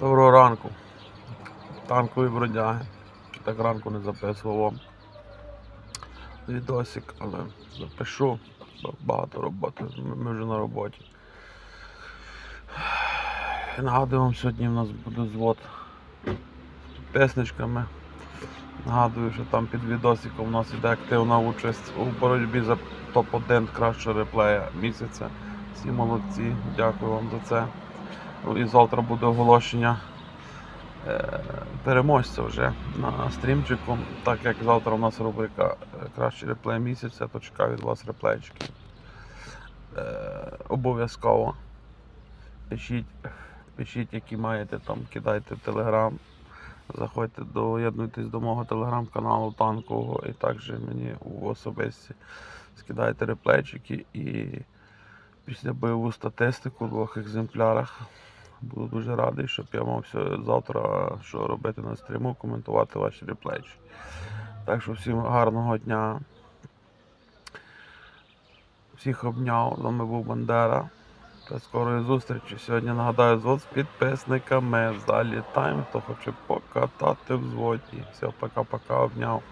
Доброго ранку. Танкові бродяги. Так ранку не записував відосик, але запишу. Багато роботи. Ми ми вже на роботі. Нагадую вам, сьогодні в нас буде звод з підписничками. Нагадую, що там під відосиком у нас іде активна участь у боротьбі за топ-1 кращого реплея місяця. Всі молодці, дякую вам за це. І завтра буде оголошення е, переможця вже на стрімчику. Так як завтра у нас рубрика е, Кращий реплей місяця, то чекаю від вас реплейчиків. Е, обов'язково пишіть, пишіть, які маєте там, кидайте в телеграм. Заходьте, доєднуйтесь до мого телеграм-каналу танкового і також мені у особисті скидайте реплейчики і після бойову статистику в двох екземплярах. Буду дуже радий, щоб я мав завтра що робити на стріму, коментувати ваші реплейчики. Так що всім гарного дня. Всіх обняв, з вами був Бандера. Та скорої зустрічі. Сьогодні нагадаю звод з підписниками. Залітаємо, хто хоче покатати в зводі. Все, пока-пока, обняв.